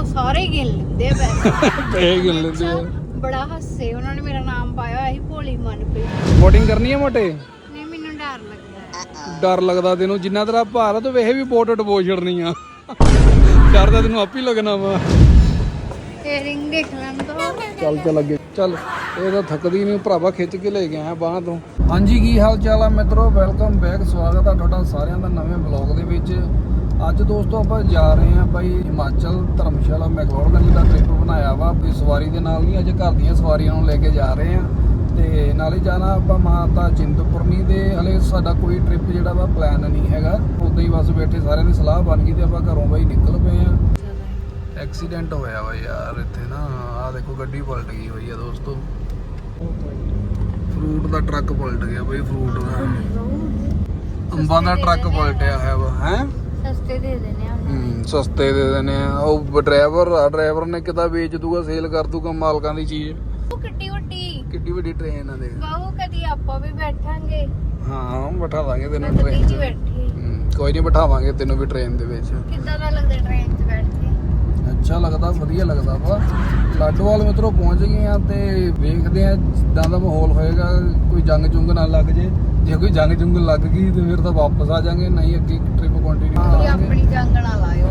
ਉਹ ਸਾਰੇ ਗਿਣ ਲੈਂਦੇ ਪੈਸੇ ਪੈਸੇ ਗਿਣ ਲੈਂਦੇ ਆ। ਬੜਾ ਹੱਸੇ ਉਹਨਾਂ ਨੇ ਮੇਰਾ ਨਾਮ ਪਾਇਆ ਹੋਇਆ ਸੀ ਭੋਲੀ ਮਨਪ੍ਰੀਤ। ਵੋਟਿੰਗ ਕਰਨੀ ਹੈ ਮੋਟੇ? ਨਹੀਂ ਮੈਨੂੰ ਡਰ ਲੱਗਦਾ ਹੈ। ਡਰ ਲੱਗਦਾ ਤੈਨੂੰ ਜਿੰਨਾ ਤੇਰਾ ਭਾਰ ਆ ਤੂੰ ਵੇਹੇ ਵੀ ਵੋਟ ਡਬੋ ਛੜਨੀ ਆ। ਡਰ ਤਾਂ ਤੈਨੂੰ ਆਪ ਹੀ ਲੱਗਣਾ ਵਾ। ਤੇ ਰਿੰਗ ਦੇਖ ਲੈਣ ਤੋਂ ਚੱਲ ਚੱਲ ਅੱਗੇ। ਚੱਲ ਇਹ ਤਾਂ ਥੱਕਦੀ ਨਹੀਂ ਭਰਾਵਾ ਖਿੱਚ ਕੇ ਲੈ ਗਿਆ ਬਾਹਾਂ ਤੋਂ। ਹਾਂਜੀ ਕੀ ਹਾਲ ਚਾਲ ਆ ਮਿੱਤਰੋ? ਵੈਲਕਮ ਬੈਕ ਸਵਾਗਤ ਆ ਤੁਹਾਡਾ ਸਾਰਿਆਂ ਦਾ ਨਵੇਂ ਬਲੌਗ ਦੇ ਵਿੱਚ। ਅੱਜ ਦੋਸਤੋ ਆਪਾਂ ਜਾ ਰਹੇ ਹਾਂ ਬਾਈ ਹਿਮਾਚਲ ਧਰਮਸ਼ਾਲਾ ਮੈਕਲੋਡਗੰਜ ਦਾ ਟ੍ਰਿਪ ਬਣਾਇਆ ਵਾ ਆਪਣੀ ਸਵਾਰੀ ਦੇ ਨਾਲ ਨਹੀਂ, ਅੱਜ ਘਰ ਦੀਆਂ ਸਵਾਰੀਆਂ ਨੂੰ ਲੈ ਕੇ ਜਾ ਰਹੇ ਹਾਂ। ਤੇ ਨਾਲੇ ਜਾਣਾ ਆਪਾਂ ਮਾਤਾ ਚਿੰਤਪੁਰਨੀ ਦੇ, ਹਲੇ ਸਾਡਾ ਕੋਈ ਟ੍ਰਿਪ ਜਿਹੜਾ ਵਾ ਪਲਾਨ ਨਹੀਂ ਹੈਗਾ। ਉਦਾਂ ਹੀ ਬਸ ਬੈਠੇ ਸਾਰਿਆਂ ਦੀ ਸਲਾਹ ਬਣ ਗਈ ਤੇ ਆਪਾਂ ਘਰੋਂ ਬਾਈ ਨਿਕਲ ਪਏ ਆ ਐਕਸੀਡੈਂਟ ਹੋਇਆ ਵਾ ਯਾਰ, ਇੱਥੇ ਨਾ ਆ ਦੇਖੋ ਗੱਡੀ ਪਲਟ ਗਈ ਹੋਈ ਆ ਦੋਸਤੋ। ਫਰੂਟ ਦਾ ਟਰੱਕ ਪਲਟ ਗਿਆ ਬਈ, ਫਰੂਟ ਦਾ। ਅੰਬਾਂ ਦਾ ਟਰੱਕ ਪਲਟਿਆ ਹੋਇਆ ਵਾ, ਹੈ? ਸਸਤੇ ਦੇ ਦੇਣੇ ਆ ਹੂੰ ਸਸਤੇ ਦੇ ਦੇਣੇ ਆ। ਉਹ ਡਰਾਈਵਰ ਆ ਡਰਾਈਵਰ ਨੇ ਕਿਤਾ ਵੇਚ ਦੂਗਾ ਸੇਲ ਕਰ ਦੂਗਾ ਮਾਲਕਾਂ ਦੀ ਚੀਜ਼। ਉਹ ਕਿੱਟੀ ਵੱਟੀ ਕਿੱਡੀ ਵੱਡੀ ਟ੍ਰੇਨ ਆ ਦੇਖ ਬਾਹੂ ਕਦੀ ਆਪਾਂ ਵੀ ਬੈਠਾਂਗੇ। ਹਾਂ ਬਿਠਾ ਦਾਂਗੇ ਮੈਂ ਤੈਨੂੰ ਕਦੀ ਟ੍ਰੇਨ 'ਚ। ਬੈਠੀ ਕੋਈ ਨਹੀਂ ਬਿਠਾਵਾਂਗੇ ਤੈਨੂੰ ਵੀ ਟ੍ਰੇਨ ਦੇ ਵਿੱਚ। ਕਿੱਦਾਂ ਦਾ ਲੱਗਦਾ ਟ੍ਰੇਨ 'ਚ ਬੈਠ ਕੇ? ਅੱਛਾ ਲੱਗਦਾ ਵਧੀਆ ਲੱਗਦਾ ਵਾ। ਲਾਡੋਵਾਲ ਮਿੱਤਰੋ ਪਹੁੰਚ ਗਏ ਆ ਤੇ ਵੇਖਦੇ ਆ ਜਿੱਦਾਂ ਦਾ ਮਾਹੌਲ ਹੋਏਗਾ ਕੋਈ ਜੰਗ ਜੁੰਗ ਨਾ ਲੱਗ ਜੇ। ਜੇ ਕੋਈ ਜੰਗ ਜੁੰਗ ਲੱਗ ਗਈ ਤੇ ਫਿਰ ਤਾਂ ਵਾਪਸ ਆ ਜਾਾਂਗੇ ਨਹੀਂ ਅੱਗੇ ਟ੍ਰਿਪ ਕੰਟੀਨਿਊ ਤੁਸੀਂ ਕਰਾਂਗੇ। ਆਪਣੀ ਜੰਗ ਨਾ ਲਾਇਓ।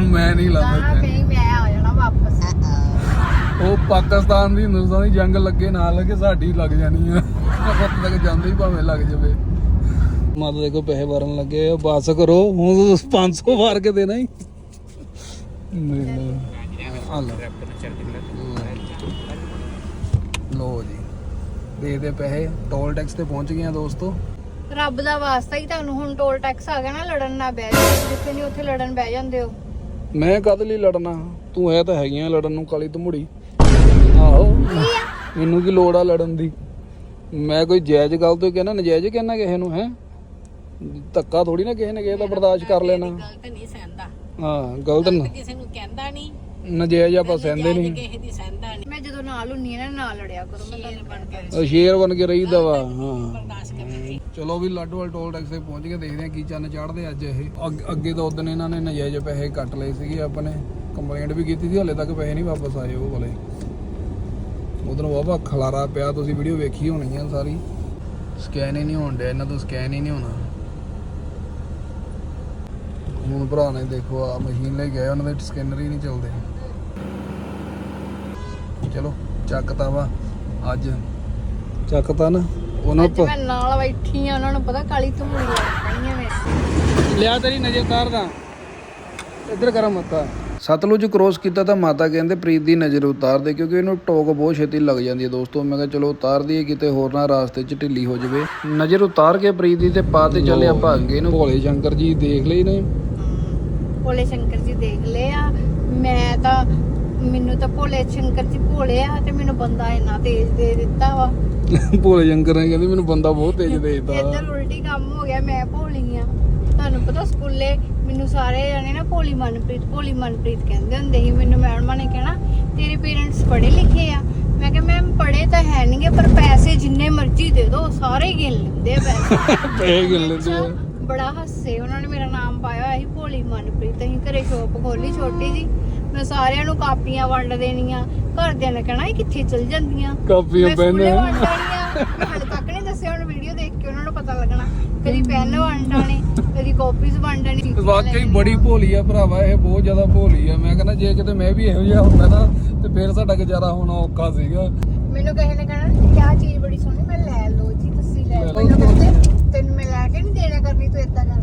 ਮੈਂ ਨਹੀਂ ਲਾਉਂਦਾ ਮੈਂ ਆ ਜਾਣਾ ਵਾਪਸ। ਉਹ ਪਾਕਿਸਤਾਨ ਦੀ ਹਿੰਦੁਸਤਾਨ ਦੀ ਜੰਗ ਲੱਗੇ ਨਾ ਲੱਗੇ ਸਾਡੀ ਲੱਗ ਜਾਣੀ ਆ। ਆਪਾਂ ਤੱਕ ਜਾਂਦੇ ਹੀ ਭਾਵੇਂ ਲੱਗ ਜਾਵੇ। ਮਾਤਾ ਦੇਖੋ ਪੈਸੇ ਵਾਰਨ ਲੱਗੇ ਆ। ਬਸ ਕਰੋ ਹੁਣ 500 ਵਾਰ ਕੇ ਦੇਣਾ ਹੀ। ਲਓ। ਲੋ ਜੀ। ਦੇ ਦੇ ਪੈਸੇ ਟੋਲ ਟੈਕਸ ਤੇ ਪਹੁੰਚ ਗਏ ਆ ਦੋਸਤੋ। ਰੱਬ ਦਾ ਵਾਸਤਾ ਹੀ ਤੁਹਾਨੂੰ ਹੁਣ ਟੋਲ ਟੈਕਸ ਆ ਗਿਆ ਨਾ ਲੜਨ ਨਾ ਬਹਿ ਜਾਓ। ਜਿੱਥੇ ਨਹੀਂ ਉੱਥੇ ਲੜਨ ਬਹਿ ਜਾਂਦੇ ਹੋ। ਮੈਂ ਕਦ ਲਈ ਲੜਨਾ? ਤੂੰ ਇਹ ਤਾਂ ਹੈਗੀਆਂ ਲੜਨ ਨੂੰ ਕਾਲੀ ਤਮੁੜੀ ਆਹੋ ਮੈਨੂੰ ਕੀ ਲੋੜ ਆ ਲੜਨ ਦੀ? ਮੈਂ ਕੋਈ ਜਾਇਜ਼ ਗੱਲ ਤੋਂ ਕਹਿਣਾ ਨਜਾਇਜ਼ ਕਹਿਣਾ ਕਿਸੇ ਨੂੰ ਹੈ? ਧੱਕਾ ਥੋੜੀ ਨਾ ਕਿਸੇ ਨੇ ਕਿਸੇ ਦਾ ਬਰਦਾਸ਼ਤ ਕਰ ਲੈਣਾ। ਗਲਤ ਨਹੀਂ ਸਹਿੰਦਾ। ਹਾਂ ਗਲਤ ਨਾ। ਕਿਸੇ ਨੂੰ ਕਹਿੰਦਾ ਨਹੀਂ। ਨਜਾਇਜ਼ ਆਪਾਂ ਸਹਿੰਦੇ ਨਹੀਂ। ਕਿਸੇ ਦੀ ਸਹਿੰਦਾ ਨਹੀਂ। ਮੈਂ ਜਦੋਂ ਨਾਲ ਹੁੰਨੀ ਆ ਨਾ ਨਾਲ ਲੜਿਆ ਕਰੋ ਮੈਂ ਤੁਹਾਨੂੰ ਬਣ ਕੇ ਉਹ ਸ਼ੇਰ ਬਣ ਕੇ ਰਹੀਦਾ ਵਾ ਹਾਂ। ਬਰਦਾਸ਼ਤ ਕਰਨੀ ਚਲੋ ਵੀ ਲਾਡੋਵਾਲ ਟੋਲ ਟੈਕਸ ਤੇ ਪਹੁੰਚ ਕੇ ਦੇਖਦੇ ਆ ਕੀ ਚੰਨ ਚੜਦੇ ਅੱਜ ਇਹ। ਅੱਗ- ਅੱਗੇ ਤਾਂ ਉਦੋਂ ਇਹਨਾਂ ਨੇ ਨਜਾਇਜ਼ ਪੈਸੇ ਕੱਟ ਲਏ ਸੀਗੇ ਆਪਣੇ। ਕੰਪਲੇਂਟ ਵੀ ਕੀਤੀ ਸੀ ਹਲੇ ਤੱਕ ਪੈਸੇ ਨਹੀਂ ਵਾਪਸ ਆਏ ਉਹ ਵਾਲੇ। ਉਧਰ ਵਾਵਾ ਖਲਾਰਾ ਪਿਆ ਤੁਸੀਂ ਵੀਡੀਓ ਵੇਖੀ ਹੋਣੀ ਆ ਸਾਰੀ। ਸਕੈਨ ਹੀ ਨਹੀਂ ਹੋਣ ਡਿਆ ਇਹਨਾਂ ਤੋਂ ਸਕੈਨ ਹੀ ਨਹੀਂ ਹੋਣਾ। ਹੁਣ ਭਰਾ ਨੇ ਦੇਖੋ ਆ ਮਸ਼ੀਨ ਲੈ ਗਏ ਉਹਨਾਂ ਦੇ ਸਕੈਨਰ ਹੀ ਨਹੀਂ ਚੱਲਦੇ। ਚਲੋ ਚੱਕਤਾ ਵਾ ਅੱਜ। ਚੱਕਤਾ ਨਾ ਉਹਨਾਂ ਅੱਜ ਮੈਂ ਨਾਲ ਬੈਠੀ ਆ ਉਹਨਾਂ ਨੂੰ ਪਤਾ ਕਾਲੀ ਧਮੂੜੀ ਲੱਗ ਪਈ ਆ ਮੇਰੇ ਲਿਆ ਤੇਰੀ ਨਜ਼ਰ ਉਤਾਰਦਾ ਇੱਧਰ ਕਰ ਮੱਤਾ। ਸਤਲੁਜ ਕ੍ਰੋਸ ਕੀਤਾ ਤਾਂ ਮਾਤਾ ਕਹਿੰਦੇ ਪ੍ਰੀਤ ਦੀ ਨਜ਼ਰ ਉਤਾਰ ਦੇ ਕਿਉਂਕਿ ਇਹਨੂੰ ਟੋਕ ਬਹੁਤ ਛੇਤੀ ਲੱਗ ਜਾਂਦੀ ਹੈ ਦੋਸਤੋ। ਮੈਂ ਕਿਹਾ ਚਲੋ ਉਤਾਰ ਦਈਏ ਕਿਤੇ ਹੋਰ ਨਾ ਰਾਸਤੇ 'ਚ ਢਿੱਲੀ ਹੋ ਜਾਵੇ। ਨਜ਼ਰ ਉਤਾਰ ਕੇ ਪ੍ਰੀਤ ਦੀ ਤੇ ਪਾ ਤੇ ਚੱਲੇ ਆਪਾਂ ਅੱਗੇ ਨੂੰ। ਭੋਲੇ ਸ਼ੰਕਰ ਜੀ ਦੇਖ ਲਈ ਨੇ। ਭੋਲੇ ਸ਼ੰਕਰ ਜੀ ਦੇਖ ਲਏ ਆ। ਮੈਂ ਤਾਂ ਮੈਨੂੰ ਤਾਂ ਭੋਲੇ ਸ਼ੰਕਰ ਜੀ ਭੋਲੇ ਆ ਤੇ ਮੈਨੂੰ ਬੰਦਾ ਇੰਨਾ ਤੇਜ਼ ਦੇ ਦਿੱਤਾ ਵਾ। ਭੋਲੇ ਸ਼ੰਕਰ ਨੇ ਕਹਿੰਦੀ ਮੈਨੂੰ ਬੰਦਾ ਬਹੁਤ ਤੇਜ਼ ਦੇ ਦਿੱਤਾ। ਇੱਧਰ ਉਲਟੀ ਕੰਮ ਹੋ ਗਿਆ ਮੈਂ ਭੋਲੀ ਆ। ਤੁਹਾਨੂੰ ਪਤਾ ਸਕੂਲੇ ਮੈਨੂੰ ਸਾਰੇ ਜਾਣੇ ਨਾ ਭੋਲੀ ਮਨਪ੍ਰੀਤ ਭੋਲੀ ਮਨਪ੍ਰੀਤ ਕਹਿੰਦੇ ਹੁੰਦੇ ਸੀ। ਮੈਨੂੰ ਮੈਡਮਾਂ ਨੇ ਕਹਿਣਾ ਤੇਰੇ ਪੇਰੈਂਟਸ ਪੜ੍ਹੇ ਲਿਖੇ ਆ? ਮੈਂ ਕਿਹਾ ਮੈਮ ਪੜ੍ਹੇ ਤਾਂ ਹੈ ਨਹੀਂਗੇ ਪਰ ਪੈਸੇ ਜਿੰਨੇ ਮਰਜ਼ੀ ਦੇ ਦਿਓ ਸਾਰੇ ਗਿਣ ਲੈਂਦੇ ਆ ਪੈਸੇ। ਪੈਸੇ ਗਿਣ ਲੈਂਦੇ ਆ। ਬੜਾ ਹੱਸੇ ਉਹਨਾਂ ਨੇ ਮੇਰਾ ਨਾਮ ਪਾਇਆ ਹੋਇਆ ਸੀ ਭੋਲੀ ਮਨਪ੍ਰੀਤ। ਅਸੀਂ ਘਰੇ ਸ਼ੋਪ ਖੋਲੀ ਛੋਟੀ ਜੀ ਮੈਂ ਸਾਰਿਆਂ ਨੂੰ ਕਾਪੀਆਂ ਵੰਡ ਦੇਣੀਆਂ ਘਰਦਿਆਂ ਨੇ ਕਹਿਣਾ ਇਹ ਕਿੱਥੇ ਚਲ ਜਾਂਦੀਆਂ? ਕਾਪੀਆਂ ਪੈਨ ਹਾਲੇ ਤੱਕ ਨਹੀਂ ਦੱਸਿਆ ਹੁਣ ਵੀਡੀਓ ਦੇਖ ਕੇ ਉਹਨਾਂ ਨੂੰ ਪਤਾ ਲੱਗਣਾ। ਕਦੀ ਪੈਨ ਵੰਡਣੇ ਕਦੀ ਕਾਪੀਜ਼ ਵੰਡਣੀ। ਵਾਕਈ ਬੜੀ ਭੋਲੀ ਆ ਭਰਾਵਾ ਇਹ ਬਹੁਤ ਜ਼ਿਆਦਾ ਭੋਲੀ ਆ। ਮੈਂ ਕਹਿੰਦਾ ਜੇ ਕਿਤੇ ਮੈਂ ਵੀ ਇਹੋ ਜਿਹਾ ਹੁੰਦਾ ਨਾ ਤੇ ਫਿਰ ਸਾਡਾ ਗੁਜ਼ਾਰਾ ਹੋਣਾ ਔਖਾ ਸੀਗਾ। ਮੈਨੂੰ ਕਿਸੇ ਨੇ ਕਹਿਣਾ ਕਿ ਆਹ ਚੀਜ਼ ਬੜੀ ਸੋਹਣੀ ਮੈਂ ਲੈ ਲਓ ਜੀ ਤੁਸੀਂ ਲੈ ਲਓ। ਤੈਨੂੰ ਮੈਂ ਲੈ ਕੇ ਨਹੀਂ ਦੇਣਾ ਕਰਨੀ ਤੂੰ ਇਦਾਂ ਹਾਂ,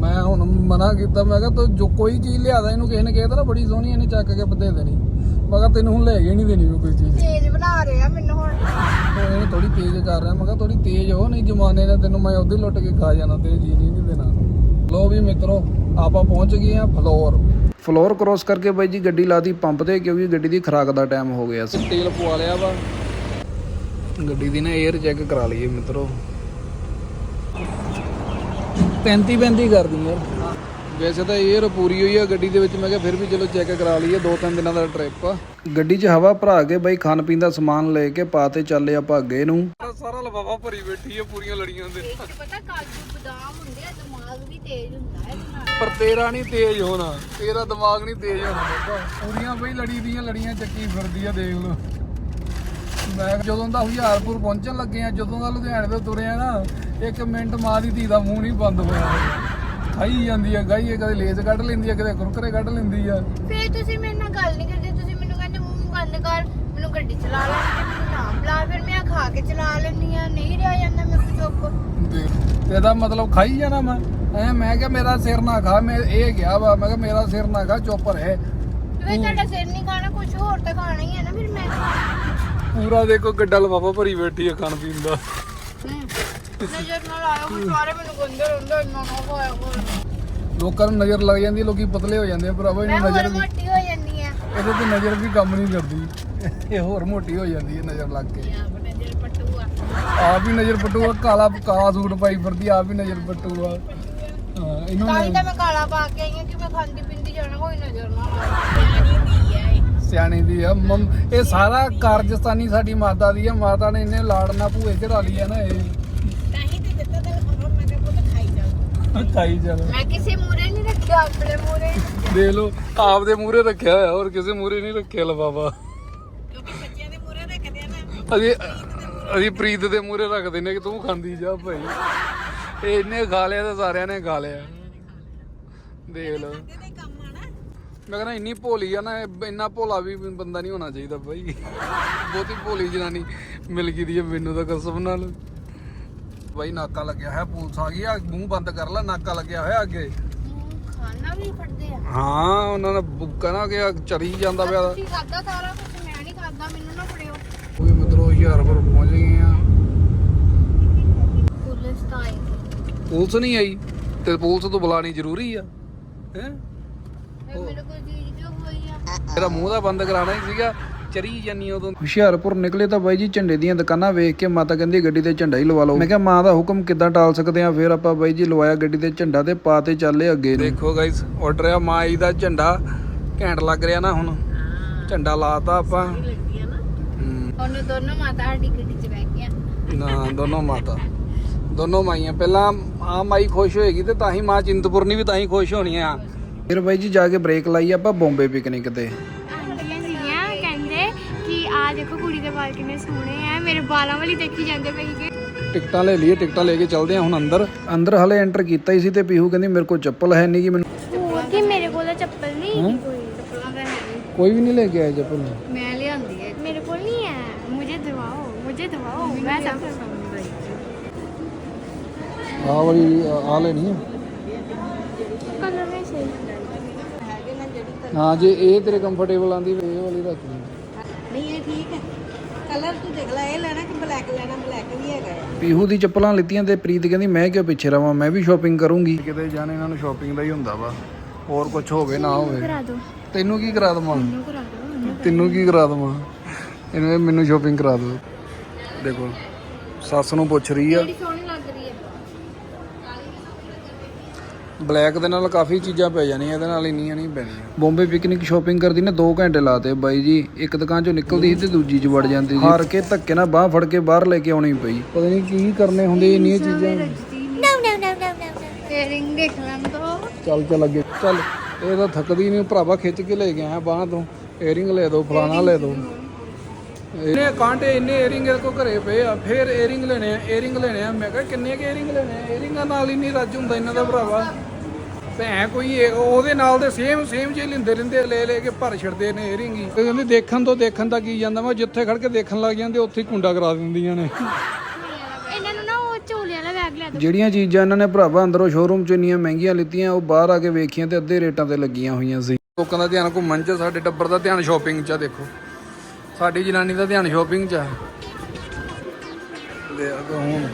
ਮੈਂ ਹੁਣ ਮਨਾ ਕੀਤਾ ਮੈਂ ਕਿਹਾ ਤੂੰ ਜੋ ਕੋਈ ਚੀਜ਼ ਲਿਆਦਾ ਇਹਨੂੰ ਕਿਸੇ ਨੇ ਕਹਿਤਾ ਨਾ ਬੜੀ ਸੋਹਣੀ ਇਹਨੇ ਚੱਕ ਕੇ ਬਦੇ ਦੇਣੀ। ਮੈਂ ਕਿਹਾ ਤੈਨੂੰ ਹੁਣ ਲੈ ਕੇ ਨਹੀਂ ਦੇਣੀ ਮੈਂ ਕੋਈ ਚੀਜ਼। ਤੇਜ਼ ਬਣਾ ਰਿਹਾ ਮੈਨੂੰ ਹੁਣ। ਇਹ ਥੋੜੀ ਤੇਜ਼ ਕਰ ਰਿਹਾ ਮੈਂ ਕਿਹਾ ਥੋੜੀ ਤੇਜ਼ ਹੋ ਨਹੀਂ ਜਮਾਨੇ ਨੇ ਤੈਨੂੰ ਮੈਂ ਉਧਰ ਲੁੱਟ ਕੇ ਖਾ ਜਾਣਾ ਤੇ ਜੀ ਨਹੀਂ ਦੇਣਾ। ਲੋ ਵੀ ਮਿੱਤਰੋ ਆਪਾਂ ਪਹੁੰਚ ਗਏ ਆ ਫਲੋਰ। ਫਲੋਰ ਕ੍ਰੋਸ ਕਰਕੇ ਬਾਈ ਜੀ ਗੱਡੀ ਲਾਤੀ ਪੰਪ ਤੇ ਕਿਉਂਕਿ ਗੱਡੀ ਦੀ ਖਰਾਕ ਦਾ ਟਾਈਮ ਹੋ ਗਿਆ ਸੀ। ਤੇਲ ਪਵਾ ਲਿਆ ਵਾ। ਗੱਡੀ ਦੀ ਨਾ 에ਅਰ ਚੈੱਕ ਕਰਾ ਲਈਏ ਮਿੱਤਰੋ। 35 35 ਕਰਦੀ ਯਾਰ ਵੈਸੇ ਤਾਂ 에ਅਰ ਪੂਰੀ ਹੋਈ ਆ ਗੱਡੀ ਦੇ ਵਿੱਚ ਮੈਂ ਕਿਹਾ ਫਿਰ ਵੀ ਚਲੋ ਚੈੱਕ ਕਰਾ ਲਈਏ ਦੋ ਤਿੰਨ ਦਿਨਾਂ ਦਾ ਟ੍ਰਿਪ ਆ। ਗੱਡੀ 'ਚ ਹਵਾ ਭਰਾ ਕੇ ਬਾਈ ਖਾਣ ਪੀਣ ਦਾ ਸਮਾਨ ਲੈ ਕੇ ਪਾਤੇ ਚੱਲੇ ਆਪਾਂ ਅੱਗੇ ਨੂੰ। ਸਾਰਾ ਲਫਾਫਾ ਭਰੀ ਬੈਠੀ ਆ ਪੂਰੀਆਂ ਲੜੀਆਂ ਦੇ ਪਤਾ ਕਾਜੂ ਬਦਾਮ ਹੁੰਦੇ ਆ ਦਿਮਾਗ ਵੀ ਤੇਜ਼ ਹੁੰਦਾ ਹੈ ਪਰ ਤੇਰਾ ਨਹੀਂ ਤੇਜ਼ ਹੋਣਾ ਤੇਰਾ ਦਿਮਾਗ ਨਹੀਂ ਤੇਜ਼ ਹੋਣਾ। ਪੂਰੀਆਂ ਬਈ ਲੜੀ ਦੀਆਂ ਲੜੀਆਂ ਚੱਕੀ ਫਿਰਦੀ ਆ ਦੇਖ ਲਓ। ਮੈਂ ਜਦੋਂ ਦਾ ਹੁਸ਼ਿਆਰਪੁਰ ਪਹੁੰਚਣ ਲੱਗੇ ਆ ਜਦੋਂ ਦਾ ਲੁਧਿਆਣੇ ਤੋਂ ਤੁਰੇ ਆ ਨਾ ਇੱਕ ਮਿੰਟ ਮਾਂ ਦੀ ਧੀ ਦਾ ਮੂੰਹ ਨਹੀਂ ਬੰਦ ਹੋਇਆ। ਖਾਈ ਜਾਂਦੀ ਆ ਗਾਈ ਕਦੇ ਲੇਜ਼ ਕੱਢ ਲੈਂਦੀ ਆ ਕਦੇ ਕੁਰਕਰੇ ਕੱਢ ਲੈਂਦੀ ਆ। ਫੇਰ ਤੁਸੀਂ ਮੇਰੇ ਨਾਲ ਗੱਲ ਨਹੀਂ ਕਰਦੇ ਤੁਸੀਂ ਮੈਨੂੰ ਕਹਿੰਦੇ ਮੂੰਹ ਬੰਦ ਕਰ ਮੈਨੂੰ ਗੱਡੀ ਚਲਾ ਲੈ ਮੈਨੂੰ ਨਾਮ ਬੁਲਾ ਫਿਰ ਮੈਂ ਖਾ ਕੇ ਚਲਾ ਲੈਂਦੀ ਆ ਨਹੀਂ ਰਿਹਾ ਜਾਂਦਾ ਮੇਰੇ ਕੋਲ ਚੁੱਪ। ਤੇ ਇਹਦਾ ਮਤਲਬ ਖਾਈ ਜਾਣਾ ਮੈਂ? ਐ ਮੈਂ ਕਿਹਾ ਮੇਰਾ ਸਿਰ ਨਾ ਖਾ ਮੈਂ ਇਹ ਗਿਆ ਵਾ ਮੈਂ ਕਿਹਾ ਮੇਰਾ ਸਿਰ ਨਾ ਖਾ ਚੁੱਪ ਰਹਿ। ਵੇ ਤੁਹਾਡਾ ਸਿਰ ਨਹੀਂ ਖਾਣਾ ਕੁਝ ਹੋਰ ਤਾਂ ਖਾਣਾ ਹੀ ਹੈ ਨਾ ਫਿਰ ਮੈਂ ਪੂਰਾ ਦੇਖੋ ਗੱਡਾ ਲਫਾਫਾ ਭਰੀ ਬੈਠੀ ਆ ਖਾਣ ਪੀਣ ਦਾ। ਨਜ਼ਰ ਨਾਲ ਆਇਆ ਕੋਈ ਸਾਰੇ ਮੈਨੂੰ ਗੰਦੇ ਰਹਿੰਦੇ ਇੰਨਾ ਨਾ ਖਾਇਆ ਕਰ ਲੋਕਾਂ ਨੂੰ ਨਜ਼ਰ ਲੱਗ ਜਾਂਦੀ ਹੈ, ਲੋਕੀ ਪਤਲੇ ਹੋ ਜਾਂਦੇ ਆ ਭਰਾਵਾ ਮੈਂ ਇਹਨੂੰ ਹੋਰ ਨਜ਼ਰ ਵੀ ਮੋਟੀ ਹੋ ਜਾਂਦੀ ਆ। ਇਹਦੇ ਤੇ ਨਜ਼ਰ ਵੀ ਕੰਮ ਨਹੀਂ ਕਰਦੀ। ਇਹ ਹੋਰ ਮੋਟੀ ਹੋ ਜਾਂਦੀ ਹੈ ਨਜ਼ਰ ਲੱਗ ਕੇ। ਆਪ ਨਜ਼ਰ ਪਟੂਆ। ਆਪ ਹੀ ਨਜ਼ਰ ਪਟੂਆ ਕਾਲਾ ਕਾਲਾ ਸੂਟ ਪਾਈ ਫਿਰਦੀ ਆਪ ਹੀ ਨਜ਼ਰ ਪਟੂਆ। ਹਾਂ ਇਹਨੂੰ ਤਾਂ ਹੀ ਤਾਂ ਮੈਂ ਕਾਲਾ ਪਾ ਕੇ ਆਈ ਹਾਂ ਕਿ ਮੈਂ ਖਾਂਦੀ ਪਿੰਦੀ ਜਾਣਾ ਕੋਈ ਨਜ਼ਰ ਨਾ ਸਿਆਣੀ ਦੀ ਆ ਇਹ। ਸਿਆਣੀ ਦੀ ਆ। ਮੰਮ- ਇਹ ਸਾਰਾ ਕਾਰਜਸਤਾਨੀ ਸਾਡੀ ਮਾਤਾ ਦੀ ਆ। ਮਾਤਾ ਨੇ ਇਹਨੇ ਲਾੜਨਾ ਭੂਏ ਚੜਾ ਲਈ ਆ ਨਾ ਇਹ ਤਾਂ ਹੀ ਤੇ ਦਿੱਤਾ ਤੇ ਲਫਾਫਾ ਮੈਂ ਕਿਹਾ ਪੁੱਤ ਖਾਈ ਜਾ ਖਾਈ ਚੱਲ ਮੈਂ ਕਿਸੇ ਮੂਰੇ ਨਹੀਂ ਰੱਖਿਆ ਆਪਣੇ ਮੂਰੇ ਦੇਖ ਲਓ ਆਪ ਦੇ ਮੂਹਰੇ ਰੱਖਿਆ ਹੋਇਆ ਹੋਰ ਕਿਸੇ ਮੂਹਰੇ ਨਹੀਂ ਰੱਖਿਆ ਲਫਾਫਾ ਕਿਉਂਕਿ ਬੱਚਿਆਂ ਦੇ ਮੂਹਰੇ ਰੱਖਦੇ ਆ ਨਾ। ਅਸੀਂ ਅਸੀਂ ਪ੍ਰੀਤ ਦੇ ਮੂਹਰੇ ਰੱਖ ਦਿੰਨੇ ਕਿ ਤੂੰ ਖਾਂਦੀ ਜਾ ਭਾਈ। ਇਹ ਇਹਨੇ ਖਾ ਲਿਆ ਤੇ ਸਾਰਿਆਂ ਨੇ ਖਾ ਲਿਆ। ਦੇਖ ਲਓ। ਮੈਂ ਕਹਿੰਦਾ ਇੰਨੀ ਭੋਲੀ ਆ ਨਾ ਇੰਨਾ ਭੋਲਾ ਵੀ ਬੰਦਾ ਨਹੀਂ ਹੋਣਾ ਚਾਹੀਦਾ ਭਾਈ। ਬਹੁਤੀ ਭੋਲੀ ਜਨਾਨੀ ਮਿਲ ਗਈ ਦੀ ਮੈਨੂੰ ਤਾਂ ਕਸਮ ਨਾਲ। ਭਾਈ ਨਾਕਾ ਲੱਗਿਆ ਹੋਇਆ ਪੁਲਿਸ ਆ ਗਈ ਆ ਮੂੰਹ ਬੰਦ ਕਰ ਲੈ ਨਾਕਾ ਲੱਗਿਆ ਹੋਇਆ ਅੱਗੇ। ਖਾਣਾ ਵੀ ਫੜਦੇ ਆ। ਹਾਂ ਉਹਨਾਂ ਨੇ ਕਹਿਣਾ ਕਿ ਆ ਚਰੀ ਜਾਂਦਾ ਪਿਆ। ਤੁਸੀਂ ਖਾਦਾ ਸਾਰਾ ਕੁਝ ਮੈਂ ਨਹੀਂ ਖਾਦਾ ਮੈਨੂੰ ਨਾ ਫੜਿਓ। ਕੋਈ ਮਿੱਤਰੋ ਹੁਸ਼ਿਆਰਪੁਰ ਪਹੁੰਚ ਗਏ ਆ। ਪੁਲਿਸ ਤਾਂ ਆਈ। ਪੁਲਿਸ ਨਹੀਂ ਆਈ ਤੇ ਪੁਲਿਸ ਤੋਂ ਬੁਲਾਣੀ ਜ਼ਰੂਰੀ ਆ ਹੈ? ਮੇਰੇ ਕੋਲ ਚੀਜ਼ ਕਿਉਂ ਹੋਈ ਆ। ਤੇਰਾ ਮੂੰਹ ਦਾ ਬੰਦ ਕਰਾਣਾ ਹੀ ਸੀਗਾ। ਚਰੀ ਜਾਨੀ ਉਦੋਂ। ਹੁਸ਼ਿਆਰਪੁਰ ਨਿਕਲੇ ਤਾਂ ਬਾਈ ਜੀ ਝੰਡੇ ਦੀਆਂ ਦੁਕਾਨਾਂ ਵੇਖ ਕੇ ਮਾਤਾ ਕਹਿੰਦੀ ਗੱਡੀ ਤੇ ਝੰਡਾ ਹੀ ਲਵਾ ਲਓ। ਮੈਂ ਕਿਹਾ ਮਾਂ ਦਾ ਹੁਕਮ ਕਿੱਦਾਂ ਟਾਲ ਸਕਦੇ ਆ? ਫਿਰ ਆਪਾਂ ਬਾਈ ਜੀ ਲਵਾਇਆ ਗੱਡੀ ਤੇ ਝੰਡਾ ਤੇ ਪਾ ਤੇ ਚੱਲੇ ਅੱਗੇ ਦੇਖੋ ਗਾਇਸ ਆਰਡਰ ਆ ਮਾਈ ਦਾ ਝੰਡਾ। ਘੈਂਟ ਲੱਗ ਰਿਹਾ ਨਾ ਹੁਣ। ਝੰਡਾ ਲਾਤਾ ਆਪਾਂ। ਲੱਗਦੀ ਆ ਨਾ। ਹਮ, ਉਹਨੂੰ ਦੋਨੋਂ ਮਾਤਾ ਸਾਡੀ ਗੱਡੀ 'ਚ ਬਹਿ ਗਈਆਂ। ਨਾ ਦੋਨੋਂ ਮਾਤਾ। ਦੋਨੋਂ ਮਾਈਆਂ। ਪਹਿਲਾਂ ਆ ਮਾਈ ਖੁਸ਼ ਹੋਏਗੀ ਤੇ ਤਾਂ ਹੀ ਮਾਂ ਚਿੰਤਪੁਰਨੀ ਵੀ ਤਾਂ ਹੀ ਖੁਸ਼ ਹੋਣੀ ਆ। ਫਿਰ ਬਾਈ ਜੀ ਜਾ ਕੇ ਬ੍ਰੇਕ ਲਾਈ ਆਪਾਂ ਬੰਬੇ ਪਿਕਨਿਕ ਤੇ। ਆ ਦੇਖੋ ਕੁੜੀ ਦੇ ਵਾਲ ਕਿੰਨੇ ਸੋਹਣੇ ਆ ਮੇਰੇ ਵਾਲਾਂ ਵਾਲੀ ਦੇਖੀ ਜਾਂਦੇ ਪਈ ਕਿ ਟਿਕਟਾਂ ਲੈ ਲਈਏ ਟਿਕਟਾਂ ਲੈ ਕੇ ਚੱਲਦੇ ਆ ਹੁਣ ਅੰਦਰ। ਅੰਦਰ ਹਲੇ ਐਂਟਰ ਕੀਤਾ ਹੀ ਸੀ ਤੇ ਪੀਹੂ ਕਹਿੰਦੀ ਮੇਰੇ ਕੋਲ ਚੱਪਲ ਹੈ ਨਹੀਂ ਕਿ ਮੈਨੂੰ ਹੋਰ ਕਿ ਮੇਰੇ ਕੋਲ ਤਾਂ ਚੱਪਲ ਨਹੀਂ ਹੈਗੀ ਕੋਈ। ਚੱਪਲਾਂ ਦਾ ਹੈ ਕੋਈ ਵੀ ਨਹੀਂ ਲੈ ਕੇ ਆਇਆ ਚੱਪਲ ਮੈਂ ਲਿਆਂਦੀ ਹੈ। ਮੇਰੇ ਕੋਲ ਨਹੀਂ ਹੈ। ਮੁਝੇ ਦਿਵਾਓ ਮੁਝੇ ਦਿਵਾਓ। ਮੈਂ ਸਭ ਆਹ ਵਾਲੀ ਆ ਲੈਣੀ ਆ ਕਲਰ ਨਹੀਂ ਸਹੀ। ਹਾਂ ਜੇ ਇਹ ਤੇਰੇ ਕੰਫਰਟੇਬਲ ਆਂਦੀ ਇਹ ਵਾਲੀ ਰੱਖ ਲਈ। ਨਹੀਂ ਇਹ ਠੀਕ ਹੈ। ਕਲਰ ਤੂੰ ਦੇਖ ਲੈ ਇਹ ਲੈਣਾ ਕਿ ਬਲੈਕ ਲੈਣਾ ਬਲੈਕ ਵੀ ਹੈਗਾ ਹੈ। ਪੀਹੂ ਦੀ ਚੱਪਲਾਂ ਲਿੱਤੀਆਂ ਤੇ ਪ੍ਰੀਤ ਕਹਿੰਦੀ ਮੈਂ ਕਿਉਂ ਪਿੱਛੇ ਰਵਾਂ? ਮੈਂ ਵੀ ਸ਼ਾਪਿੰਗ ਕਰੂੰਗੀ। ਕਿਤੇ ਜਾਣੇ ਇਹਨਾਂ ਨੂੰ ਸ਼ਾਪਿੰਗ ਦਾ ਹੀ ਹੁੰਦਾ ਵਾ। ਹੋਰ ਕੁਝ ਹੋਵੇ ਨਾ ਹੋਵੇ। ਕਰਾ ਦੋ। ਤੈਨੂੰ ਕੀ ਕਰਾ ਦਵਾਂ? ਮੈਨੂੰ ਕਰਾ ਦੋ ਤੈਨੂੰ ਕੀ ਕਰਾ ਦਵਾਂ? ਇਹਨੇ ਮੈਨੂੰ ਸ਼ਾਪਿੰਗ ਕਰਾ ਦੋ। ਦੇਖੋ ਸੱਸ ਨੂੰ ਪੁੱਛ ਰਹੀ ਆ ਬੜੀ ਸੋਹਣੀ ਲੱਗ ਰਹੀ ਹੈ ਬਲੈਕ ਦੇ ਨਾਲ ਕਾਫੀ ਚੀਜ਼ਾਂ ਪੈ ਜਾਣੀਆਂ ਇਹਦੇ ਨਾਲ ਇੰਨੀਆਂ ਨਹੀਂ ਪੈਣੀਆਂ। ਬੰਬੇ ਪਿਕਨਿਕ ਸ਼ਾਪਿੰਗ ਕਰਦੀ ਨੇ 2 ਘੰਟੇ ਲਾਤੇ ਬਾਈ ਜੀ। ਇੱਕ ਦੁਕਾਨ ਚੋਂ ਨਿਕਲਦੀ ਸੀ ਤੇ ਦੂਜੀ 'ਚ ਵੜ ਜਾਂਦੀ ਸੀ। ਹਾਰ ਕੇ ਧੱਕੇ ਨਾਲ ਬਾਹ ਫੜ ਕੇ ਬਾਹਰ ਲੈ ਕੇ ਆਉਣੀ ਪਈ। ਪਤਾ ਨਹੀਂ ਕੀ ਕਰਨੇ ਹੁੰਦੇ ਇੰਨੀਆਂ ਚੀਜ਼ਾਂ। ਏਅਰਿੰਗ ਦੇਖ ਲਾਂ ਤਾਂ। ਚੱਲ ਚੱਲ ਅੱਗੇ ਚੱਲ। ਇਹ ਤਾਂ ਥੱਕਦੀ ਨਹੀਂ ਭਰਾਵਾ ਖਿੱਚ ਕੇ ਲੈ ਗਿਆ ਬਾਹ ਤੋਂ। ਏਅਰਿੰਗ ਲੈ ਦੋ ਫਲਾਣਾ ਲੈ ਦੋ। ਇਹਨੇ ਕਾਂਟੇ ਇੰਨੇ ਏਅਰਿੰਗ ਇਹਦੇ ਕੋ ਘਰੇ ਪਏ ਆ ਫਿਰ ਏਅਰਿੰਗ ਲੈਣੇ ਆ ਏਅਰਿੰਗ ਲੈਣੇ ਆ। ਮੈਂ ਕਿਹਾ ਕਿੰਨੇ ਕੇ ਏਅਰਿੰਗ ਲੈਣੇ ਆ? ਏਅਰਿੰਗਾਂ ਨਾਲ ਹੀ ਨਹੀਂ ਰੱਜ ਹੁੰਦਾ ਇਹਨਾਂ ਦਾ ਭਰਾਵਾ। ਭੈ ਕੋਈ ਇਹ- ਉਹਦੇ ਨਾਲ ਦੇ ਸੇਮ ਸੇਮ ਜੇ ਲਿੰਦੇ ਰਹਿੰਦੇ ਲੈ ਲੈ ਕੇ ਭਰ ਛੱਡਦੇ ਨੇ ਹੀ ਇਹ ਕਹਿੰਦੇ ਦੇਖਣ ਤੋਂ ਦੇਖਣ ਦਾ ਕੀ ਜਾਂਦਾ ਵਾ ਜਿੱਥੇ ਖੜ ਕੇ ਦੇਖਣ ਲੱਗ ਜਾਂਦੇ ਉੱਥੇ ਹੀ ਕੁੰਡਾ ਕਰਾ ਦਿੰਦੀਆਂ ਨੇ। ਇਹਨਾਂ ਨੂੰ ਨਾ ਉਹ ਝੋਲੇ ਵਾਲਾ ਬੈਗ ਲਿਆ ਦੋ ਜਿਹੜੀਆਂ ਚੀਜ਼ਾਂ ਇਹਨਾਂ ਨੇ ਭਰਾਵਾ ਅੰਦਰੋਂ ਸ਼ੋਰੂਮ 'ਚ ਇੰਨੀਆਂ ਮਹਿੰਗੀਆਂ ਲਿੱਤੀਆਂ ਉਹ ਬਾਹਰ ਆ ਕੇ ਵੇਖੀਆਂ ਤੇ ਅੱਧੇ ਰੇਟਾਂ ਤੇ ਲੱਗੀਆਂ ਹੋਈਆਂ ਸੀ। ਲੋਕਾਂ ਦਾ ਧਿਆਨ ਘੁੰਮਣ 'ਚ ਸਾਡੇ ਟੱਬਰ ਦਾ ਧਿਆਨ ਸ਼ਾਪਿੰਗ 'ਚ ਆ ਦੇਖੋ। ਸਾਡੀ ਜਨਾਨੀ ਦਾ ਧਿਆਨ ਸ਼ਾਪਿੰਗ 'ਚ ਆ। ਦੇ ਹੁਣ।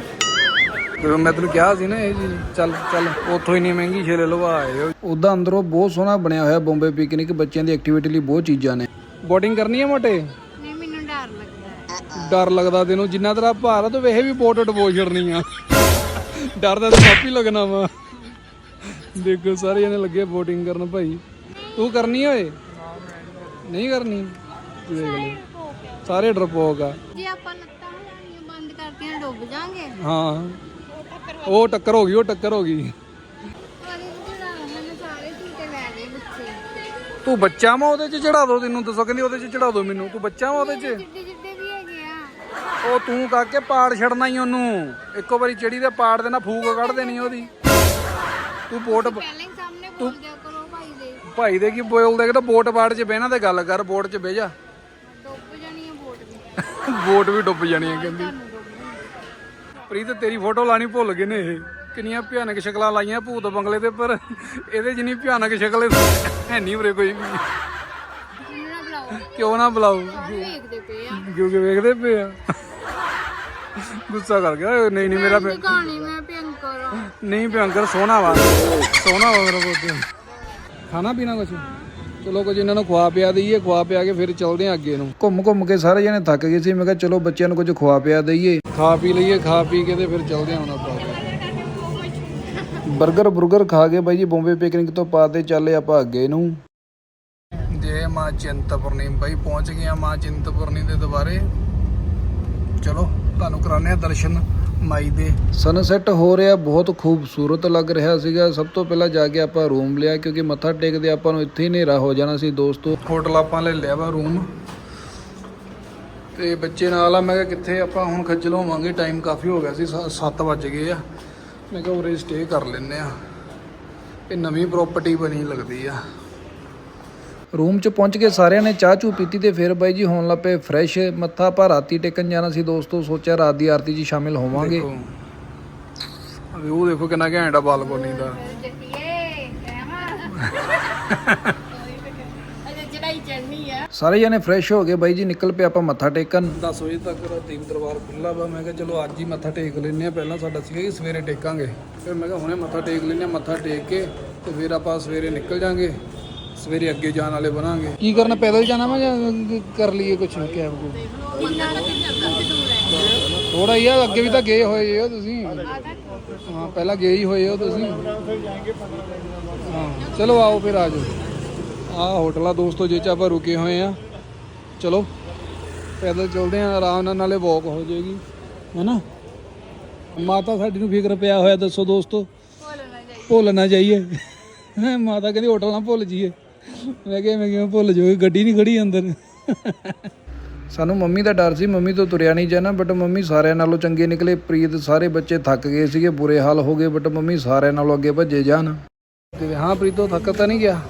ਜਦੋਂ ਮੈਂ ਤੈਨੂੰ ਕਿਹਾ ਸੀ ਨਾ ਇਹ ਜੀ ਚੱਲ ਚੱਲ ਉੱਥੋਂ ਇੰਨੀ ਮਹਿੰਗੀ ਛੇਲੇ ਲਵਾ ਆਏ ਉਦਾਂ ਅੰਦਰੋਂ ਬਹੁਤ ਸੋਹਣਾ ਬਣਿਆ ਹੋਇਆ ਬੰਬੇ ਪਿਕਨਿਕ ਬੱਚਿਆਂ ਦੀ ਐਕਟੀਵਿਟੀ ਲਈ ਬਹੁਤ ਚੀਜ਼ਾਂ ਨੇ। ਬੋਟਿੰਗ ਕਰਨੀ ਹੈ ਮੋਟੇ? ਨਹੀਂ ਮੈਨੂੰ ਡਰ ਲੱਗਦਾ ਹੈ। ਡਰ ਲੱਗਦਾ ਤੈਨੂੰ ਜਿੰਨਾ ਤੇਰਾ ਭਾਰ ਆ ਤੂੰ ਵੇਹੇ ਵੀ ਬੋਟ ਡਬੋ ਛੜਨੀ ਆ। ਡਰ ਤਾਂ ਆਪੀ ਲੱਗਣਾ ਵਾ। ਦੇਖੋ ਸਾਰੇ ਜਣੇ ਲੱਗੇ VOTING ਕਰਨ ਭਾਈ। ਤੂੰ ਕਰਨੀ ਓਏ? ਨਹੀਂ ਕਰਨੀ? ਦੇਖ ਲੈ। ਸਾਰੇ ਡਰਪੋਕ ਆ। ਜੇ ਆਪਾਂ ਲੱਤਾਂ ਹਿਲਾਉਣੀਆਂ ਬੰਦ ਕਰਤੀਆਂ ਡੁੱਬ ਜਾਾਂਗੇ। ਹਾਂ। ਉਹ ਟੱਕਰ ਹੋ ਗਈ ਉਹ ਟੱਕਰ ਹੋ ਗਈ। ਤੂੰ ਬੱਚਾ ਵਾ ਉਹਦੇ ਚ ਚੜਾ ਦੋ ਤੈਨੂੰ ਦੱਸੋ ਕਹਿੰਦੀ ਉਹਦੇ ਚ ਚੜਾ ਦੋ ਮੈਨੂੰ। ਤੂੰ ਬੱਚਾ ਵਾ ਉਹਦੇ ਚ? ਜਿੱਡੇ ਜਿੱਡੇ ਵੀ ਹੈਗੇ ਆ। ਉਹ ਤੂੰ ਕਾਕੇ ਪਾੜ ਛੱਡਣਾ ਹੀ ਉਹਨੂੰ। ਇੱਕੋ ਵਾਰੀ ਚੜੀ ਤੇ ਪਾੜ ਦੇਣਾ ਫੂਕ ਕੱਢ ਦੇਣੀ ਉਹਦੀ। ਤੂੰ ਬੋਟ ਪਹਿਲਾਂ ਹੀ ਸਾਹਮਣੇ ਬੋਲ ਦਿਆ ਕਰੋ ਭਾਈ ਦੇ। ਭਾਈ ਦੇ ਕੀ ਬੋਲਦੇ ਕਿ ਤਾਂ ਬੋਟ ਬਾੜ ਚ ਬਹਿਣਾ ਤੇ ਗੱਲ ਕਰ ਬੋਟ ਚ ਬਹਿ ਜਾ। ਡੁੱਬ ਜਾਣੀ ਆ ਬੋਟ ਵੀ। ਬੋਟ ਵੀ ਡੁੱਬ ਜਾਣੀ ਹੈ ਕਹਿੰਦੀ। ਪ੍ਰੀਤ ਤੇਰੀ ਫੋਟੋ ਲਾਣੀ ਭੁੱਲ ਗਏ ਨੇ ਇਹ। ਕਿੰਨੀਆਂ ਭਿਆਨਕ ਸ਼ਕਲਾਂ ਲਾਈਆਂ ਭੂਤ ਬੰਗਲੇ ਤੇ ਪਰ ਇਹਦੇ ਜਿੰਨੀ ਭਿਆਨਕ ਸ਼ਕਲ ਹੈ ਨਹੀਂ ਉਰੇ ਕੋਈ ਵੀ। ਕਿਉਂ ਨਾ ਬੁਲਾਓ? ਵੇਖਦੇ ਪਏ ਆ ਕਿਉਂਕਿ ਵੇਖਦੇ ਪਏ ਆ? ਗੁੱਸਾ ਕਰ ਗਿਆ। ਨਹੀਂ ਨਹੀਂ ਮੇਰਾ ਕਹਾਣੀ ਮੈਂ ਨਹੀਂ ਭਿਅੰਕਰ ਸੋਹਣਾ ਵਾ। ਸੋਹਣਾ ਵਾ ਮੇਰਾ ਪੁੱਤ। ਖਾਣਾ ਪੀਣਾ ਕੁਛ? ਚਲੋ ਕੁਝ ਇਹਨਾਂ ਨੂੰ ਖਵਾ ਪਿਆ ਦਈਏ ਖਵਾ ਪਿਆ ਕੇ ਫਿਰ ਚੱਲਦੇ ਆ ਅੱਗੇ ਨੂੰ। ਘੁੰਮ ਘੁੰਮ ਕੇ ਸਾਰੇ ਜਣੇ ਥੱਕ ਗਏ ਸੀ ਮੈਂ ਕਿਹਾ ਚਲੋ ਬੱਚਿਆਂ ਨੂੰ ਕੁਝ ਖਵਾ ਪਿਆ ਦਈਏ। ਖਾ ਪੀ ਲਈਏ ਖਾ ਪੀ ਕੇ ਤੇ ਫਿਰ ਚੱਲਦੇ ਆ ਹੁਣ ਆਪਾਂ 버ਗਰ 버ਗਰ ਖਾ ਕੇ ਬਾਈ ਜੀ ਬੰਬੇ ਪਿਕਨਿਕ ਤੋਂ ਪਾਦੇ ਚੱਲੇ ਆਪਾਂ ਅੱਗੇ ਨੂੰ। ਜੇ ਮਾਂ ਚਿੰਤਪੁਰਨੀ ਬਾਈ ਪਹੁੰਚ ਗਏ ਆ ਮਾਂ ਚਿੰਤਪੁਰਨੀ ਦੇ ਦੁਬਾਰੇ ਚਲੋ ਤੁਹਾਨੂੰ ਕਰਾਣੇ ਆ ਦਰਸ਼ਨ। ਮਾਈ ਦੇ। ਸਨਸੈਟ ਹੋ ਰਿਹਾ ਬਹੁਤ ਖੂਬਸੂਰਤ ਲੱਗ ਰਿਹਾ ਸੀਗਾ। ਸਭ ਤੋਂ ਪਹਿਲਾਂ ਜਾ ਕੇ ਆਪਾਂ ਰੂਮ ਲਿਆ ਕਿਉਂਕਿ ਮੱਥਾ ਟੇਕਦੇ ਆਪਾਂ ਨੂੰ ਇੱਥੇ ਹੀ ਹਨੇਰਾ ਹੋ ਜਾਣਾ ਸੀ ਦੋਸਤੋ। ਹੋਟਲ ਆਪਾਂ ਲੈ ਲਿਆ ਵਾ ਰੂਮ। ਤੇ ਬੱਚੇ ਨਾਲ ਆ ਮੈਂ ਕਿਹਾ ਕਿੱਥੇ ਆਪਾਂ ਹੁਣ ਖੱਜਲ ਹੋਵਾਂਗੇ ਟਾਈਮ ਕਾਫੀ ਹੋ ਗਿਆ ਸੀ 7 ਵੱਜ ਗਏ ਆ। ਮੈਂ ਕਿਹਾ ਉਰੇ ਸਟੇ ਕਰ ਲੈਨੇ ਆ। ਇਹ ਨਵੀਂ ਪ੍ਰਾਪਰਟੀ ਬਣੀ ਲੱਗਦੀ ਆ। ਰੂਮ 'ਚ ਪਹੁੰਚ ਕੇ ਸਾਰਿਆਂ ਨੇ ਚਾਹ ਚੂ ਪੀਤੀ ਤੇ ਫਿਰ ਬਾਈ ਜੀ ਹੋਣ ਲੱਪੇ ਫਰੈਸ਼ ਮੱਥਾ ਆਪਾਂ ਰਾਤੀ ਟੇਕਣ ਜਾਣਾ ਸੀ ਦੋਸਤੋ ਸੋਚਿਆ ਰਾਤ ਦੀ ਆਰਤੀ 'ਚ ਸ਼ਾਮਿਲ ਹੋਵਾਂਗੇ। ਉਹ ਦੇਖੋ ਕਿੰਨਾ ਘੈਂਟ ਆ ਬਾਲਕੋਨੀ ਦਾ। ਸਾਰੇ ਜਣੇ ਫਰੈਸ਼ ਹੋ ਗਏ ਬਾਈ ਜੀ ਨਿਕਲ ਪਏ ਆਪਾਂ ਮੱਥਾ ਟੇਕਣ। 10 ਵਜੇ ਤੱਕ ਦੀਪ ਦਰਬਾਰ ਖੁੱਲਾ ਵਾ। ਮੈਂ ਕਿਹਾ ਚਲੋ ਅੱਜ ਹੀ ਮੱਥਾ ਟੇਕ ਲੈਨੇ ਆ ਪਹਿਲਾਂ ਸਾਡਾ ਸੀਗਾ ਕਿ ਸਵੇਰੇ ਟੇਕਾਂਗੇ। ਫਿਰ ਮੈਂ ਕਿਹਾ ਹੁਣੇ ਮੱਥਾ ਟੇਕ ਲੈਨੇ ਆ ਮੱਥਾ ਟੇਕ ਕੇ ਤੇ ਫਿਰ ਆਪਾਂ ਸਵੇਰੇ ਨਿਕਲ ਜਾਾਂਗੇ। ਸਵੇਰੇ ਅੱਗੇ ਜਾਣ ਵਾਲੇ ਬਣਾਂਗੇ। ਕੀ ਕਰਨਾ ਪੈਦਲ ਜਾਣਾ ਵਾ ਜਾਂ ਕਰ ਲਈਏ ਕੁਝ ਕੈਬ ਕੋ ਥੋੜਾ ਹੀ। ਆ ਅੱਗੇ ਵੀ ਤਾਂ ਗਏ ਹੋਏ ਹੋ ਤੁਸੀਂ। ਹਾਂ ਪਹਿਲਾਂ ਗਏ ਹੀ ਹੋਏ ਹੋ ਤੁਸੀਂ। ਹਾਂ ਚਲੋ ਆਓ ਫਿਰ ਆ ਜਾਓ। ਆ ਹੋਟਲ ਆ ਦੋਸਤੋ ਜੇ ਚ ਆਪਾਂ ਰੁਕੇ ਹੋਏ ਆ। ਚਲੋ ਪੈਦਲ ਚੱਲਦੇ ਆ ਆਰਾਮ ਨਾਲ ਨਾਲੇ ਵਾਕ ਹੋ ਜਾਏਗੀ। ਹੈਨਾ? ਮਾਤਾ ਸਾਡੀ ਨੂੰ ਫਿਕਰ ਪਿਆ ਹੋਇਆ ਦੱਸੋ ਦੋਸਤੋ। ਭੁੱਲ ਨਾ ਜਾਈਏ। ਹੈਂ, ਮਾਤਾ ਕਹਿੰਦੀ ਹੋਟਲ ਨਾ ਭੁੱਲ ਜਾਈਏ। ਮੈਂ ਕਿਹਾ, ਮੈਂ ਕਿਵੇਂ ਭੁੱਲ ਜਾਓਗੇ ਗੱਡੀ ਨਹੀਂ ਖੜੀ ਅੰਦਰ। ਸਾਨੂੰ ਮੰਮੀ ਦਾ ਡਰ ਸੀ, ਮੰਮੀ ਤੋਂ ਤੁਰਿਆ ਨਹੀਂ ਜਾਣਾ ਬਟ ਮੰਮੀ ਸਾਰਿਆਂ ਨਾਲੋਂ ਚੰਗੇ ਨਿਕਲੇ। ਪ੍ਰੀਤ ਸਾਰੇ ਬੱਚੇ ਥੱਕ ਗਏ ਸੀਗੇ, ਬੁਰੇ ਹਾਲ ਹੋ ਗਏ ਬਟ ਮੰਮੀ ਸਾਰਿਆਂ ਨਾਲੋਂ ਅੱਗੇ ਭੱਜੇ ਜਾਣ। ਤੇ ਹਾਂ, ਪ੍ਰੀਤੋ ਥੱਕ ਤਾਂ ਨਹੀਂ ਗਿਆ?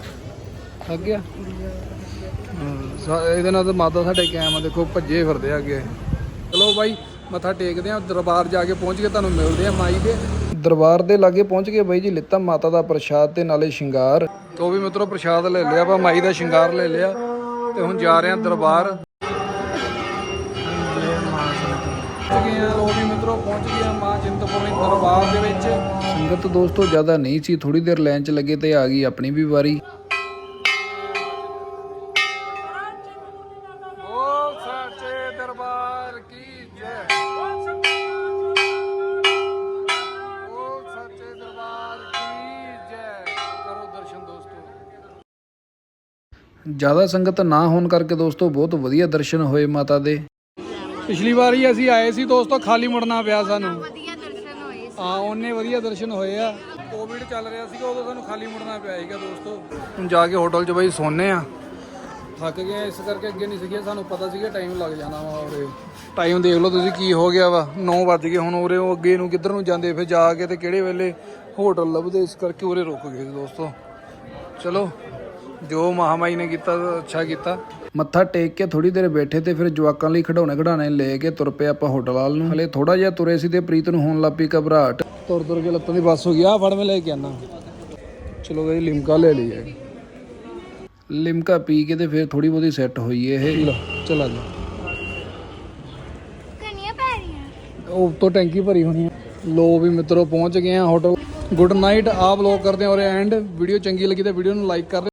ਥੱਕ ਗਿਆ? ਇਹਦੇ ਨਾਲ ਤਾਂ ਮਾਤਾ ਸਾਡੇ ਕਾਇਮ ਆ, ਦੇਖੋ, ਭੱਜੇ ਫਿਰਦੇ ਆ ਅੱਗੇ। ਚਲੋ ਬਾਈ, ਮੱਥਾ ਟੇਕਦੇ ਆ, ਦਰਬਾਰ ਜਾ ਕੇ ਪਹੁੰਚ ਕੇ ਤੁਹਾਨੂੰ ਮਿਲਦੇ ਆ ਮਾਈ ਦੇ। ਦਰਬਾਰ ਦੇ ਲਾਗੇ ਪਹੁੰਚ ਗਏ ਬਾਈ ਜੀ, ਲਿੱਤਾ ਮਾਤਾ ਦਾ ਪ੍ਰਸ਼ਾਦ ਤੇ ਨਾਲੇ ਸ਼ਿੰਗਾਰ। ਤੋਂ ਵੀ ਮਿੱਤਰੋ ਪ੍ਰਸ਼ਾਦ ਲੈ ਲਿਆ ਵਾ ਮਾਈ ਦਾ ਸ਼ਿੰਗਾਰ ਲੈ ਲਿਆ ਤੇ ਹੁਣ ਜਾ ਰਹੇ ਆ ਦਰਬਾਰ। ਗਏ ਆ ਲੋ ਵੀ ਮਿੱਤਰੋ ਪਹੁੰਚ ਗਏ ਆ ਮਾਂ ਚਿੰਤਪੁਰਨੀ ਦਰਬਾਰ ਦੇ ਵਿੱਚ। ਸੰਗਤ ਦੋਸਤੋ, ਜ਼ਿਆਦਾ ਨਹੀਂ ਸੀ ਥੋੜੀ ਦੇਰ ਲਾਈਨ 'ਚ ਲੱਗੇ ਤੇ ਆ ਗਈ ਆਪਣੀ ਵੀ ਵਾਰੀ। ਜ਼ਿਆਦਾ ਸੰਗਤ ਨਾ ਹੋਣ ਕਰਕੇ ਦੋਸਤੋ ਬਹੁਤ ਵਧੀਆ ਦਰਸ਼ਨ ਹੋਏ ਮਾਤਾ ਦੇ। ਪਿਛਲੀ ਵਾਰੀ ਅਸੀਂ ਆਏ ਸੀ ਦੋਸਤੋ ਖਾਲੀ ਮੁੜਨਾ ਪਿਆ ਸਾਨੂੰ। ਵਧੀਆ ਦਰਸ਼ਨ ਹੋਏ ਹਾਂ ਉਹਨੇ ਵਧੀਆ ਦਰਸ਼ਨ ਹੋਏ ਆ। ਕੋਵਿਡ ਚੱਲ ਰਿਹਾ ਸੀਗਾ ਉਦੋਂ ਸਾਨੂੰ ਖਾਲੀ ਮੁੜਨਾ ਪਿਆ ਸੀਗਾ ਦੋਸਤੋ। ਹੁਣ ਜਾ ਕੇ ਹੋਟਲ 'ਚ ਬਈ ਸੋਨੇ ਆ। ਥੱਕ ਗਏ ਆ, ਇਸ ਕਰਕੇ ਅੱਗੇ ਨਹੀਂ ਸੀਗੇ ਸਾਨੂੰ ਪਤਾ ਸੀਗਾ ਟਾਈਮ ਲੱਗ ਜਾਣਾ ਵਾ ਉਰੇ। ਟਾਈਮ ਦੇਖ ਲਓ ਤੁਸੀਂ ਕੀ ਹੋ ਗਿਆ ਵਾ। 9 ਵੱਜ ਗਏ ਹੁਣ ਉਰੇ ਉਹ ਅੱਗੇ ਨੂੰ ਕਿੱਧਰ ਨੂੰ ਜਾਂਦੇ ਫਿਰ ਜਾ ਕੇ ਤੇ ਕਿਹੜੇ ਵੇਲੇ ਹੋਟਲ ਲੱਭਦੇ ਇਸ ਕਰਕੇ ਉਰੇ ਰੁਕ ਗਏ ਸੀ ਦੋਸਤੋ। ਚਲੋ। ਜੋ ਮਹਾਮਾਈ ਨੇ ਕੀਤਾ ਅੱਛਾ ਕੀਤਾ। ਮੱਥਾ ਟੇਕ ਕੇ ਥੋੜੀ ਦੇਰ ਬੈਠੇ ਤੇ ਫਿਰ ਜਵਾਕਾਂ ਲਈ ਖਿਡੌਣੇ ਖਿਡਾਣੇ ਲੈ ਕੇ ਤੁਰ ਪਏ ਆਪਾਂ ਹੋਟਲ ਵਾਲ ਨੂੰ। ਹਲੇ ਥੋੜਾ ਜਿਹਾ ਤੁਰੇ ਸੀ ਤੇ ਪ੍ਰੀਤ ਨੂੰ ਹੋਣ ਲੱਪੀ ਘਬਰਾਹਟ। ਤੁਰ ਤੁਰ ਕੇ ਲੱਤਾਂ ਦੀ ਬੱਸ ਹੋ ਗਈ। ਆ ਫੜ ਮੈਂ ਲੈ ਕੇ ਆਣਾ ਚਲੋ ਗਈ ਲਿਮਕਾ ਲੈ ਲਈ ਹੈ ਲਿਮਕਾ ਪੀ ਕੇ ਤੇ ਫਿਰ ਥੋੜੀ ਬਹੁਤੀ ਸੈੱਟ ਹੋਈ ਇਹ। ਚਲਾ ਜਾ। ਕਨੀਆਂ ਪੈ ਰਹੀਆਂ। ਉਹ ਉੱਤੋਂ ਟੈਂਕੀ ਭਰੀ ਹੋਣੀ ਹੈ ਲੋ ਵੀ ਮਿੱਤਰੋ ਪਹੁੰਚ ਗਏ ਆ ਹੋਟਲ। ਗੁੱਡ ਨਾਈਟ ਆਪ ਲੋਕ ਕਰਦੇ ਆ ਔਰ ਐਂਡ ਵੀਡੀਓ ਚੰਗੀ ਲੱਗੀ ਤਾਂ ਵੀਡੀਓ ਨੂੰ ਲਾਈਕ ਕਰ